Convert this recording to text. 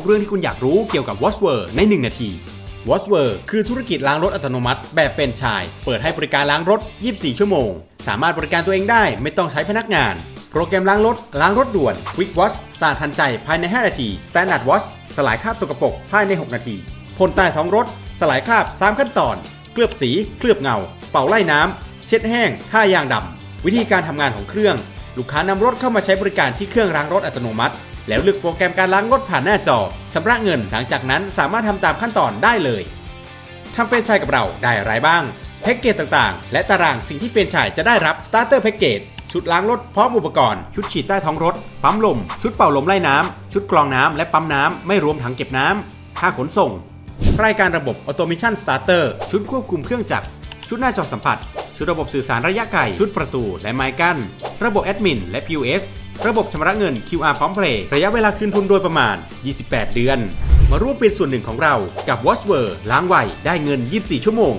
กเรื่องที่คุณอยากรู้เกี่ยวกับ w a t c h w o r d ใน 1 นาที w a t c h w o r d คือธุรกิจล้างรถอัตโนมัติ แบบเป็นไชาย เปิดให้บริการล้างรถ 24 ชั่วโมง สามารถบริการตัวเองได้ไม่ต้องใช้พนักงาน โปรแกรมล้างรถ ล้างรถด่วน Quick Wash สะอาดทันใจภายใน 5 นาที Standard Wash สลายคราบสกปรกภายใน 6 นาทีพ่นใต้ท้องรถ สลายคราบ 3 ขั้นตอนเคลือบสี เคลือบเงา เป่าไล่น้ำเช็ดแห้งท่ายางดำวิธีการทำงานของเครื่อง ลูกค้านำรถเข้ามาใช้บริการที่เครื่องล้างรถอัตโนมัติ แล้วเลือกโปรแกรมการล้างรถผ่านหน้าจอชำระเงินหลังจากนั้นสามารถทำตามขั้นตอนได้เลยทำเฟรนไชส์กับเราได้อะไรบ้างแพ็กเกจต่างๆ และตารางสิ่งที่เฟรนไชส์จะได้รับ Starter Package ชุดล้างรถพร้อมอุปกรณ์ชุดฉีดใต้ท้องรถ ปั๊มลม ชุดเป่าลมไล่น้ำ ชุดกรองน้ำและปั๊มน้ำ ไม่รวมถังเก็บน้ำค่าขนส่ง รายการระบบ Automation Starter ชุดควบคุมเครื่องจักร ชุดหน้าจอสัมผัส ชุดระบบสื่อสารระยะไกล ชุดประตูและไม้กั้น ระบบแอดมินและ POS ระบบชำระเงิน QR พร้อมเพลย์ระยะเวลาคืนทุนโดยประมาณ 28 เดือน มาร่วมเป็นส่วนหนึ่งของเรากับ Watch World ล้างไวได้เงิน 24 ชั่วโมง